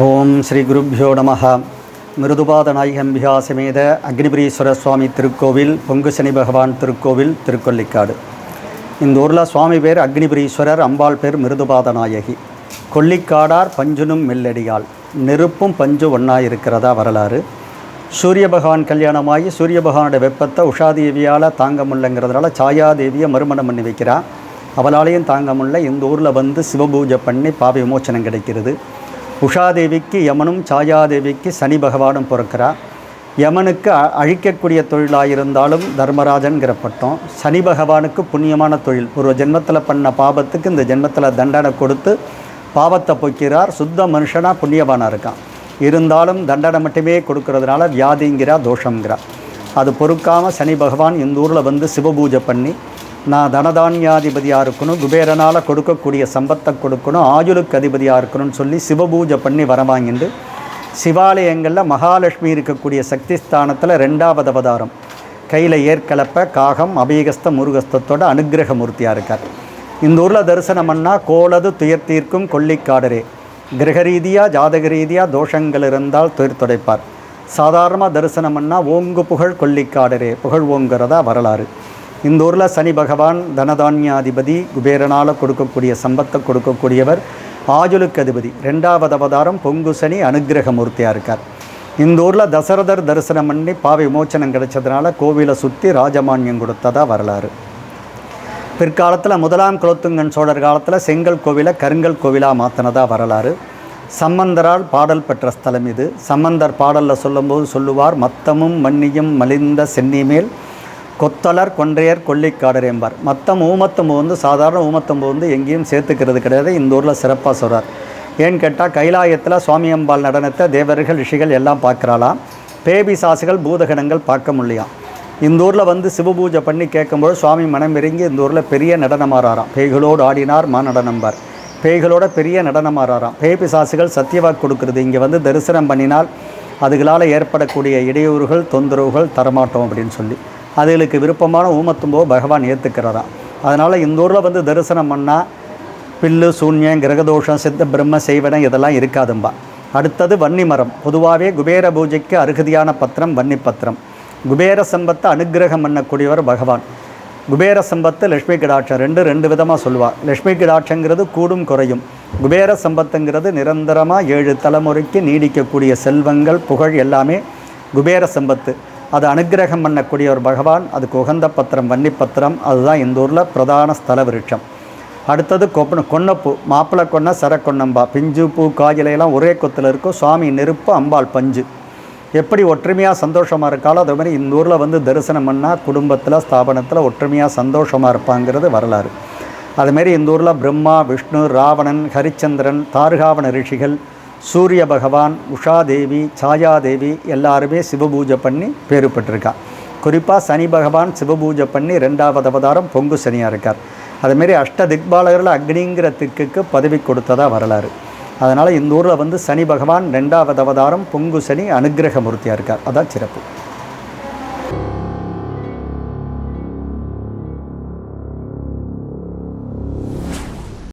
ஓம் ஸ்ரீ குருப்யோ நம மிருதுபாத நாயகம்பிகா சமேத அக்னிபுரீஸ்வர சுவாமி திருக்கோவில் பொங்கு சனி பகவான் திருக்கோவில் திருக்கொல்லிக்காடு. இந்த ஊரில் சுவாமி பேர் அக்னிபுரீஸ்வரர் அம்பாள் பேர் மிருதுபாத நாயகி கொல்லிக்காடார் பஞ்சுனும் மெல்லடியால் நெருப்பும் பஞ்சு ஒன்றா இருக்கிறதா வரலாறு. சூரிய பகவான் கல்யாணமாகி சூரிய பகவானோட வெப்பத்தை உஷாதேவியால் தாங்க முடியலங்கிறதுனால சாயாதேவியை மறுமணம் பண்ணி வைக்கிறான் அவளாலையும் தாங்க முடியல. இந்த ஊரில் வந்து சிவபூஜை பண்ணி பாப விமோச்சனம் கிடைக்கிறது. உஷாதேவிக்கு யமனும் சாயாதேவிக்கு சனி பகவானும் பிறக்கிறார். யமனுக்கு அ- அழிக்கக்கூடிய தொழிலாக இருந்தாலும் தர்மராஜன்கிற பட்டம் சனி பகவானுக்கு புண்ணியமான தொழில். ஒரு ஜென்மத்தில் பண்ண பாபத்துக்கு இந்த ஜென்மத்தில் தண்டனை கொடுத்து பாவத்தை போக்கிறார் சுத்த மனுஷனாக புண்ணியவானாக இருக்கான். இருந்தாலும் தண்டனை மட்டுமே கொடுக்கறதுனால வியாதிங்கிறா தோஷங்கிறா அது பொறுக்காமல் சனி பகவான் இந்த ஊரில் வந்து சிவபூஜை பண்ணி நான் தனதானியாதிபதியாக இருக்கணும் குபேரனால் கொடுக்கக்கூடிய சம்பத்தை கொடுக்கணும் ஆயுளுக்கு அதிபதியாக இருக்கணும்னு சொல்லி சிவபூஜை பண்ணி வரவாங்கிண்டு சிவாலயங்களில் மகாலட்சுமி இருக்கக்கூடிய சக்தி ஸ்தானத்தில் ரெண்டாவது அவதாரம். கையில் ஏற்கலப்ப காகம் அபயகஸ்த முருகஸ்தத்தோட அனுக்கிரக மூர்த்தியாக இருக்கார் இந்த ஊரில் தரிசனம் பண்ணால் கோலது துயர் தீர்க்கும் கொல்லிக்காடரே. கிரக ரீதியாக ஜாதக ரீதியாக தோஷங்கள் இருந்தால் துயர் துடைப்பார். சாதாரணமாக தரிசனம் பண்ணால் ஓங்கு புகழ் கொல்லிக்காடரே புகழ் ஓங்குறதா வரலாறு. இந்த ஊரில் சனி பகவான் தனதானியாதிபதி குபேரனால் கொடுக்கக்கூடிய சம்பத்தை கொடுக்கக்கூடியவர் ஆஜுலுக்கு அதிபதி. ரெண்டாவது அவதாரம் பொங்கு சனி அனுக்கிரக மூர்த்தியாக இருக்கார். இந்த ஊரில் தசரதர் தரிசனம் பண்ணி பாவை விமோச்சனம் கிடைச்சதுனால கோவிலை சுற்றி ராஜமானியம் கொடுத்ததாக வரலாறு. பிற்காலத்தில் முதலாம் குலோத்துங்கன் சோழர் காலத்தில் செங்கல் கோவிலை கருங்கல் கோவிலாக மாற்றினதாக வரலாறு. சம்பந்தரால் பாடல் பெற்ற ஸ்தலம் இது. சம்பந்தர் பாடலில் சொல்லும்போது சொல்லுவார் மத்தமும் மன்னியும் மலிந்த சென்னி மேல் கொத்தலர் கொன்றையர் கொல்லிக்காடர் என்பார். மற்ற ஊமத்தம்பு வந்து சாதாரண ஊமத்தம்பு வந்து எங்கேயும் சேர்த்துக்கிறது கிடையாது. இந்த ஊரில் சிறப்பாக சொல்கிறார் ஏன்னு கேட்டால் கைலாயத்தில் சுவாமி அம்பாள் நடனத்தை தேவர்கள் ரிஷிகள் எல்லாம் பார்க்குறாளாம் பேபி சாசுகள் பூதகணங்கள் பார்க்க முடியாம் இந்த ஊரில் வந்து சிவபூஜை பண்ணி கேட்கும்போது சுவாமி மனம் இறங்கி இந்த ஊரில் பெரிய நடனமாறாராம். பேய்களோடு ஆடினார் மா நடனம்பார். பேய்களோட பெரிய நடனமாறாராம். பேய் பிசாசுகள் சத்தியவாக் கொடுக்குறது. இங்கே வந்து தரிசனம் பண்ணினால் அதுகளால் ஏற்படக்கூடிய இடையூறுகள் தொந்தரவுகள் தரமாட்டோம் அப்படின்னு சொல்லி. அதுகளுக்கு விருப்பமான ஊமத்தும்போ பகவான் ஏற்றுக்கிறாராம் அதனால் இந்த ஊரில் வந்து தரிசனம் பண்ணால் பில்லு சூன்யம் கிரகதோஷம் சித்த பிரம்ம செய்வனம் இதெல்லாம் இருக்காதும்பா. அடுத்தது வன்னி மரம் பொதுவாகவே குபேர பூஜைக்கு அருகதியான பத்திரம் வன்னி பத்திரம் குபேர சம்பத்தை அனுக்கிரகம் பண்ணக்கூடியவர் பகவான். குபேர சம்பத்து லக்ஷ்மி கடாட்சம். ரெண்டு ரெண்டு விதமாக சொல்லுவாள் லக்ஷ்மி கிடாட்சங்கிறது கூடும் குறையும். குபேர சம்பத்துங்கிறது நிரந்தரமாக ஏழு தலைமுறைக்கு நீடிக்கக்கூடிய செல்வங்கள் புகழ் எல்லாமே குபேர சம்பத்து. அது அனுக்கிரகம் பண்ணக்கூடிய ஒரு பகவான் அதுக்கு உகந்த பத்திரம் வன்னி பத்திரம் அதுதான் இந்த ஊரில் பிரதான ஸ்தல விருட்சம். அடுத்தது கொப்பன கொன்னப்பூ மாப்பிள்ளை கொன்ன சரக்கொன்னம்பா பிஞ்சு பூ காயிலையெல்லாம் ஒரே கொத்தில் இருக்கும். சுவாமி நெருப்பு அம்பாள் பஞ்சு. எப்படி ஒற்றுமையாக சந்தோஷமாக இருக்காலோ அதே மாதிரி இந்த ஊரில் வந்து தரிசனம் பண்ணால் குடும்பத்தில் ஸ்தாபனத்தில் ஒற்றுமையாக சந்தோஷமாக இருப்பாங்கிறது வரலாறு. அதுமாரி இந்த ஊரில் பிரம்மா விஷ்ணு ராவணன் ஹரிச்சந்திரன் தார்காவன ரிஷிகள் சூரிய பகவான் உஷாதேவி சாயாதேவி எல்லாருமே சிவபூஜை பண்ணி பேரு பெற்றிருக்கா. குறிப்பாக சனி பகவான் சிவபூஜை பண்ணி ரெண்டாவது அவதாரம் பொங்கு சனியாக இருக்கார். அதுமாரி அஷ்ட திக்பாலகர்கள் அக்னிங்கிற திக்குக்கு பதவி கொடுத்ததாக வரலாறு. அதனால் இந்த ஊரில் வந்து சனி பகவான் ரெண்டாவது அவதாரம் பொங்கு சனி அனுகிரகமூர்த்தியாக இருக்கார். அதான் சிறப்பு.